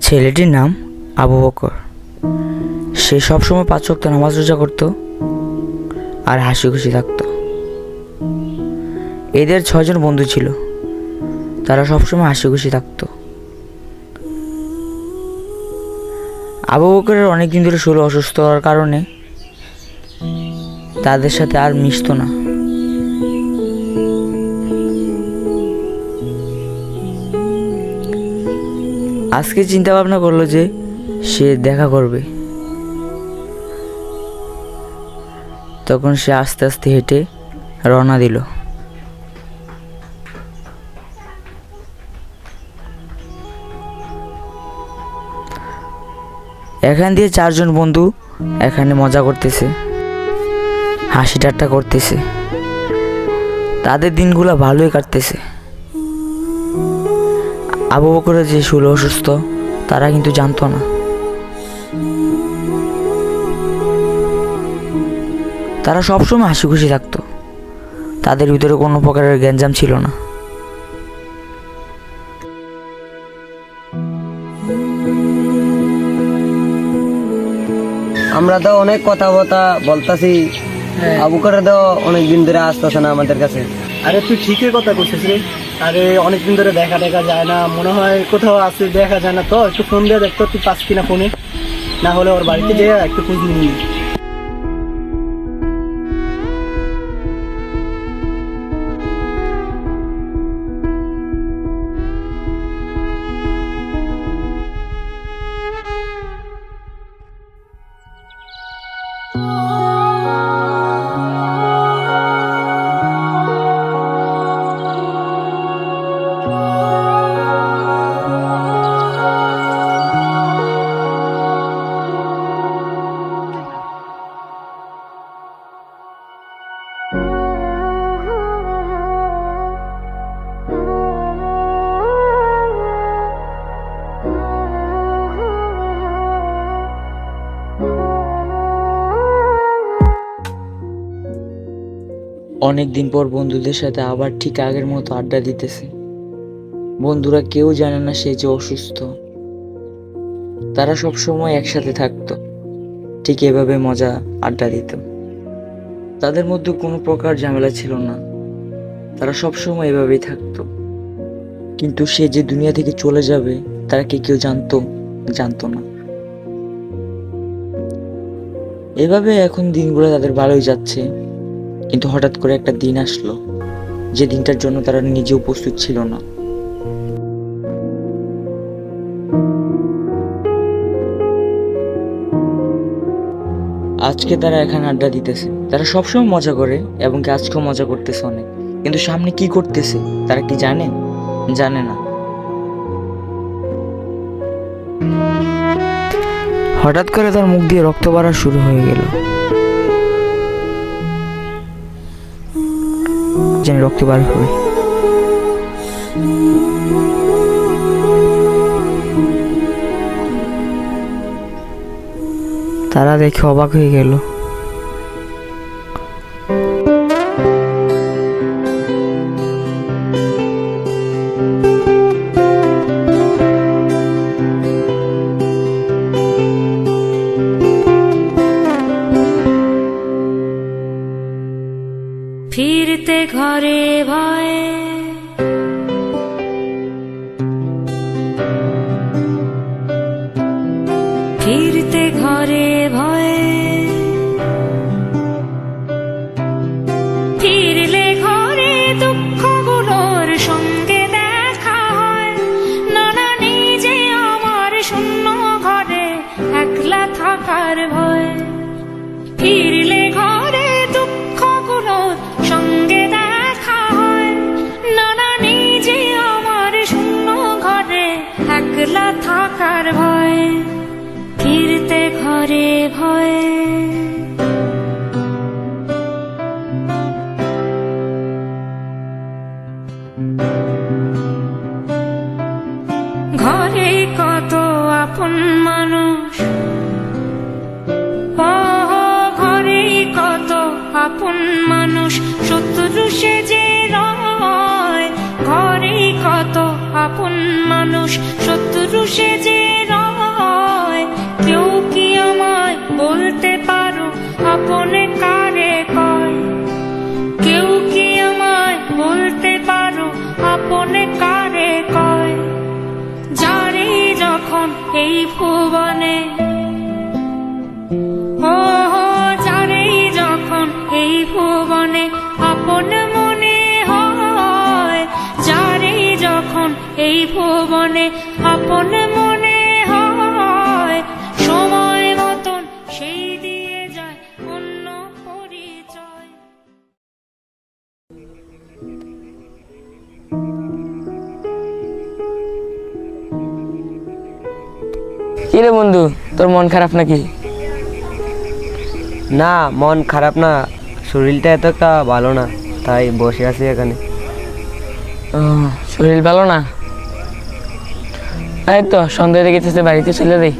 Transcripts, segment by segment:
ছেলেটির নাম আবু বকর। সে সবসময় পাঁচ ওয়াক্ত নামাজ রোজা করত আর হাসি খুশি থাকত। এদের ছয়জন বন্ধু ছিল। তারা সবসময় হাসি খুশি থাকত। আবু বকরের অনেক দিন ধরে শরীর অসুস্থ হওয়ার কারণে তাদের সাথে আর মিশতো না। আজকে চিন্তা ভাবনা করল যে সে দেখা করবে। তখন সে আস্তে আস্তে হেঁটে রওনা দিল। এখান দিয়ে চারজন বন্ধু এখানে মজা করতেছে, হাসি ঠাট্টা করতেছে। তাদের দিনগুলো ভালোই কাটতেছে। আবু বকরের যে শুল অসুস্থ তারা কিন্তু জানতো না। তারা সবসময় হাসি খুশি থাকতো। তাদের ভিতরে কোনো প্রকারের গ্যাঞ্জাম ছিল না। আমরা তো অনেক কথা বথা বলতাছি আবু করে তো অনেক দিন ধরে আসতেছে না আমাদের কাছে। আরে তুই ঠিকই কথা করছিস রে। আরে অনেকদিন ধরে দেখা দেখা যায় না। মনে হয় কোথাও আছে, দেখা যায় না। তো একটু ফোন দিয়ে দেখতো, তুই পাস কিনা ফোনে না হলে ওর বাড়িতে যেয়ে একটু খোঁজ নিবি। অনেক দিন পর বন্ধুদের সাথে আবার ঠিক আগের মতো আড্ডা দিতেছে। বন্ধুরা কেউ জানে না সে যে অসুস্থ। তারা সব সময় একসাথে থাকতো। ঠিক এভাবে মজা আড্ডা দিত। তাদের মধ্যে কোনো প্রকার ঝামেলা ছিল না। তারা সব সময় এভাবেই থাকতো। কিন্তু সে যে দুনিয়া থেকে চলে যাবে তারা কি কেউ জানতো জানতো না। এভাবে এখন দিনগুলো তাদের ভালোই যাচ্ছে। কিন্তু হঠাৎ করে একটা দিন আসলো, যে দিনটার জন্য তারা নিজে উপস্থিত ছিল না। আজকে তারা এখানে আড্ডা দিতেছে। তারা সবসময় মজা করে এবং কি আজকেও মজা করতেছে অনেক। কিন্তু সামনে কি করতেছে, তারা কি জানে? জানে না। হঠাৎ করে তার মুখ দিয়ে রক্ত বাড়া শুরু হয়ে গেল। যেন রক্ত বার হবে তারা দেখে অবাক হয়ে গেল। ফিরতে ঘরে ভয়ে। ফিরলে ঘরে দুঃখগুলোর সঙ্গে দেখা হয়। নানা নিজে আমার শূন্য ঘরে একলা থাকার ভয়। ফিরলে ঘরে দুঃখগুলোর সঙ্গে দেখা হয়। নানা নিজে আমার শূন্য ঘরে একলা থাকার ভয়। ফিরতে ঘরে ভয়। ঘরে কত আপন মানুষ। ও ঘরেই কত আপন মানুষ। শত্রু সে যে ঘরেই কত আপন মানুষ। শত্রু সে যে আপনে কারে কয়? কেউ কি আমায় বলতে পারো আপনে কারে কয়? যারে যখন এই ভুবনে। ও যখন এই ভুবনে আপন মনে হয়। যারে যখন এই ভুবনে আপন মন খারাপ নাকি? না মন খারাপ না। শরীরটা এত একটা ভালো না তাই বসে আছি এখানে। শরীর ভালো না? এই তো সন্ধ্যা দেখেছে বাড়িতে চলে দেই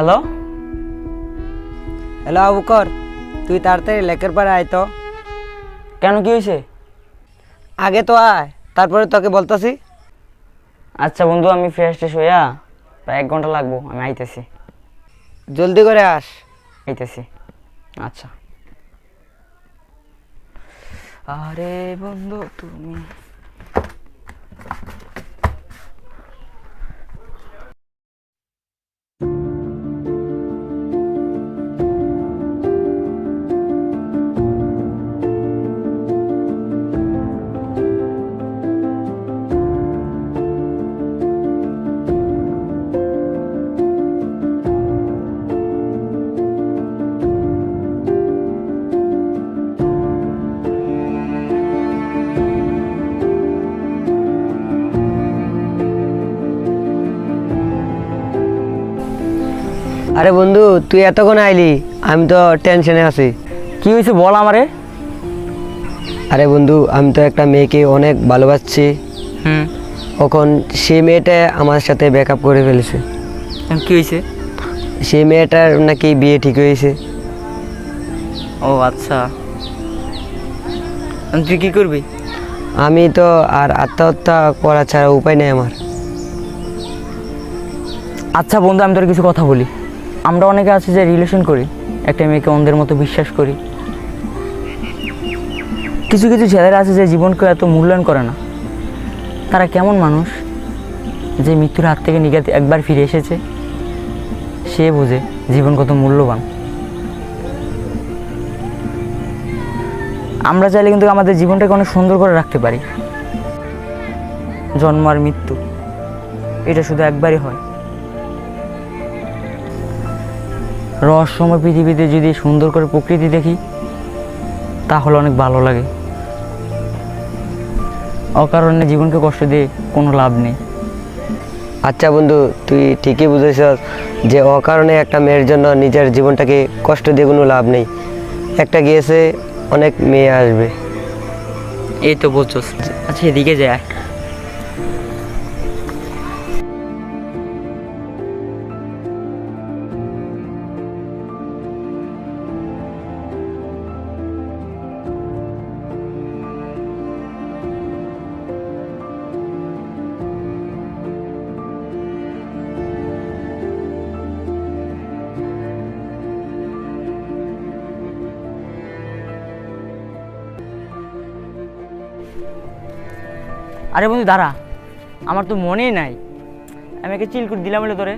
হ্যালো হ্যালো আবুকর তুই তাড়াতাড়ি লেকের পাড়ে আয় তো। কেন কি হয়েছে? আগে তো আয় তারপরে তোকে বলতাছি। আচ্ছা বন্ধু আমি ফ্রেশ ট্রেশ হইয়া প্রায় এক ঘণ্টা লাগবো আমি আইতেছি। জলদি করে আস। আইতেছি। আচ্ছা। আরে বন্ধু তুমি আরে বন্ধু তুই এতক্ষণ আইলি আমি তো টেনশনে আছি। কি হয়েছে বল আমারে? আরে বন্ধু আমি তো একটা মেয়েকে অনেক ভালোবাসছি। হুম। সেই মেয়েটা আমার সাথে ব্যাকআপ করে ফেলেছে। কি হয়েছে? সে মেয়েটার নাকি বিয়ে ঠিক হয়েছে। ও আচ্ছা। তুই কি করবি? আমি তো আর আত্মহত্যা করা ছাড়া উপায় নেই আমার। আচ্ছা বন্ধু আমি তোর কিছু কথা বলি। আমরা অনেকে আছে যে রিলেশন করি, একটা মেয়েকে অন্ধের মতো বিশ্বাস করি। কিছু কিছু ছেলেরা আছে যে জীবনকে এত মূল্যায়ন করে না। তারা কেমন মানুষ যে মৃত্যুর হাত থেকে নিগাতে একবার ফিরে এসেছে? সে বোঝে জীবন কত মূল্যবান। আমরা চাইলে কিন্তু আমাদের জীবনটাকে অনেক সুন্দর করে রাখতে পারি। জন্ম আর মৃত্যু, এটা শুধু একবারই হয়। রহস্যময় পৃথিবীতে যদি সুন্দর করে প্রকৃতি দেখি তাহলে অনেক ভালো লাগে। অকারণে জীবনকে কষ্ট দিয়ে কোনো লাভ নেই। আচ্ছা বন্ধু তুই ঠিকই বুঝেছ যে অকারণে একটা মেয়ের জন্য নিজের জীবনটাকে কষ্ট দিয়ে কোনো লাভ নেই। একটা গিয়েছে অনেক মেয়ে আসবে। এই তো বলছোস। আচ্ছা এদিকে যায় আরে বন্ধু দাঁড়া। আমার তো মনেই নাই। আমি একে চিল করে দিলাম বলে তোরে।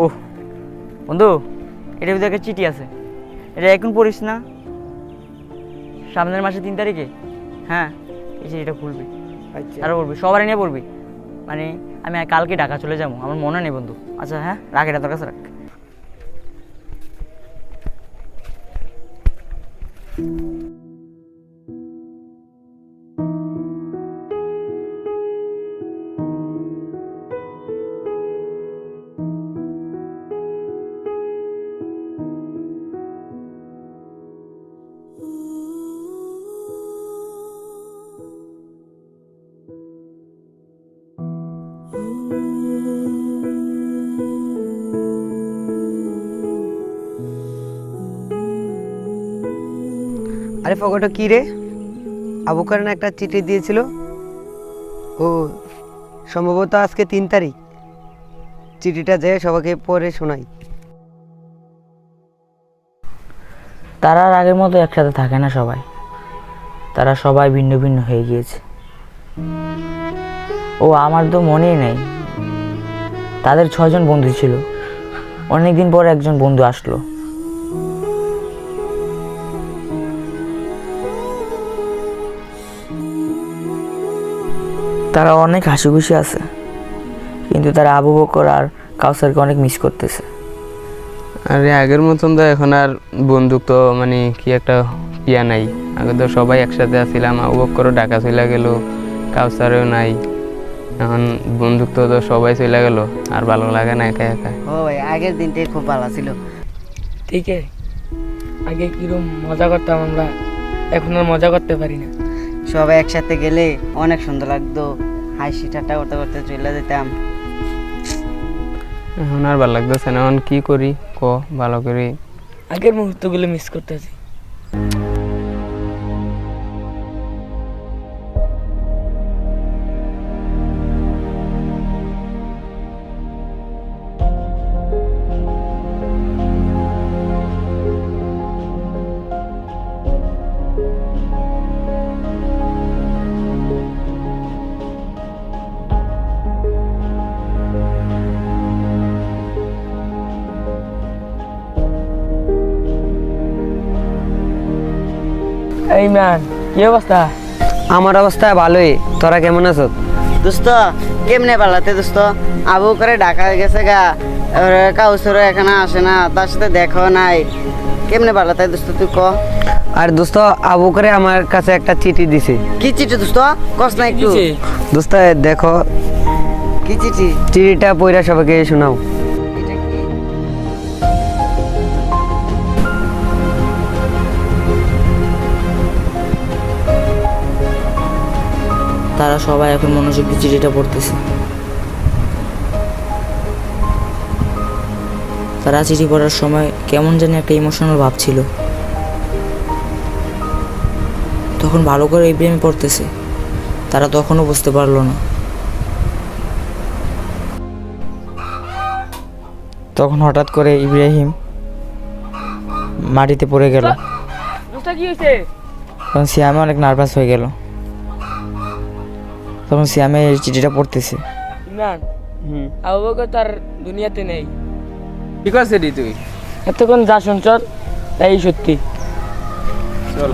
ওহ বন্ধু এটা ভিতরে একটা চিঠি আছে। এটা এখন পড়িস না? সামনের মাসে তিন তারিখে? হ্যাঁ এই চিঠিটা খুলবি। আচ্ছা। আরও পড়বি সবারই নিয়ে পড়বি। মানে আমি কালকে ঢাকা চলে যাব আমার মনে নেই বন্ধু। আচ্ছা হ্যাঁ রাখ এটা তোর কাছে রাখ। ফগটা কি রে? আবু কারণ একটা চিঠি দিয়েছিল। ও, সম্ভবত আজকে তিন তারিখ। চিঠিটা যেয়ে সবাইকে পরে শোনাই। তারা আর আগের মতো একসাথে থাকে না সবাই। তারা সবাই ভিন্ন ভিন্ন হয়ে গিয়েছে। ও, আমার তো মনেই নেই। তাদের ছয়জন বন্ধু ছিল। অনেকদিন পর একজন বন্ধু আসলো। তারা অনেক হাসি খুশি আছে। কিন্তু তারা আবু বকর আর কাউসারকে অনেক মিস করতেছে। আরে আগের মতন তো এখন আর বন্দুক তো মানে কি একটা ইয়া নাই। আগে তো সবাই একসাথে আসছিলাম আবক করে ডাকা চলে গেল কাউসারেও নাই। এখন বন্দুক তো তো সবাই চলে গেল আর ভালো লাগে না একা একা। ও ভাই আগের দিনটাই খুব ভালো ছিল। ঠিক আছে। আগে কিরম মজা করতাম আমরা এখন আর মজা করতে পারি না। সবাই একসাথে গেলে অনেক সুন্দর লাগতো। হাসি ঠাট্টা করতে করতে চলে যেতাম। এখন আর ভালো লাগতেছে না এখন কি করি? ক ভালো করে। আগের মুহূর্তগুলো মিস করতেছি। এই ম্যান কি অবস্থা? আমার অবস্থা ভালোই। তোরা কেমন আছো দোস্ত কেমনে পালাতে দোস্ত? আবু করে ঢাকা গেছে গা। কাউসরও এখানে আসে না তার সাথে দেখো নাই। কেমনে পালাতে দোস্ত তুই ক? আর দোস্ত আবু করে আমার কাছে একটা চিঠি দিছে। কি চিঠি দোস্ত? কস না একটু? দোস্ত দেখো। কি চিঠি? চিঠিটা পইরা সবাইকে শোনাও। তারা সবাই এখন মনোযোগ দিয়ে চিঠিটা পড়তেছে। তারা চিঠি পড়ার সময় কেমন জানি একটা ইমোশনাল ভাব ছিল। তখন ভালো করে ইব্রাহিম পড়তেছে। তারা তখনও বুঝতে পারল না। তখন হঠাৎ করে ইব্রাহিম মাটিতে পড়ে গেল। তখন সিয়ামে অনেক নার্ভাস হয়ে গেল। তখন সিয়ামে এই চিঠিটা পড়তেছে। ইমরান আবু বকর তার দুনিয়াতে নেই। কি করছে রে তুই। এতক্ষণ যা শুনছ তাই সত্যি। চল।